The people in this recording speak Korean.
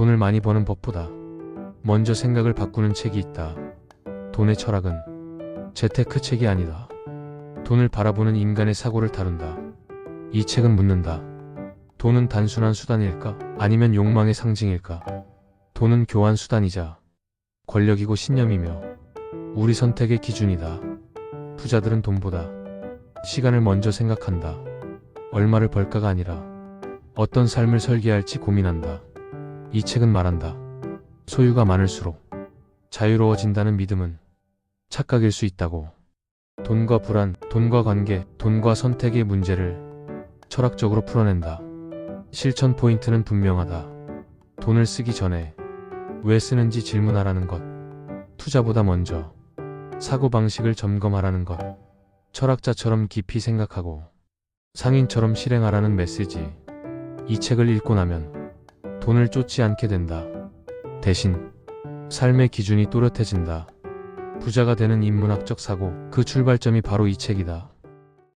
돈을 많이 버는 법보다 먼저 생각을 바꾸는 책이 있다. 돈의 철학은 재테크 책이 아니다. 돈을 바라보는 인간의 사고를 다룬다. 이 책은 묻는다. 돈은 단순한 수단일까? 아니면 욕망의 상징일까? 돈은 교환 수단이자 권력이고 신념이며 우리 선택의 기준이다. 부자들은 돈보다 시간을 먼저 생각한다. 얼마를 벌까가 아니라 어떤 삶을 설계할지 고민한다. 이 책은 말한다. 소유가 많을수록 자유로워진다는 믿음은 착각일 수 있다고. 돈과 불안, 돈과 관계, 돈과 선택의 문제를 철학적으로 풀어낸다. 실천 포인트는 분명하다. 돈을 쓰기 전에 왜 쓰는지 질문하라는 것. 투자보다 먼저 사고방식을 점검하라는 것. 철학자처럼 깊이 생각하고 상인처럼 실행하라는 메시지. 이 책을 읽고 나면 돈을 쫓지 않게 된다. 대신 삶의 기준이 또렷해진다. 부자가 되는 인문학적 사고, 그 출발점이 바로 이 책이다.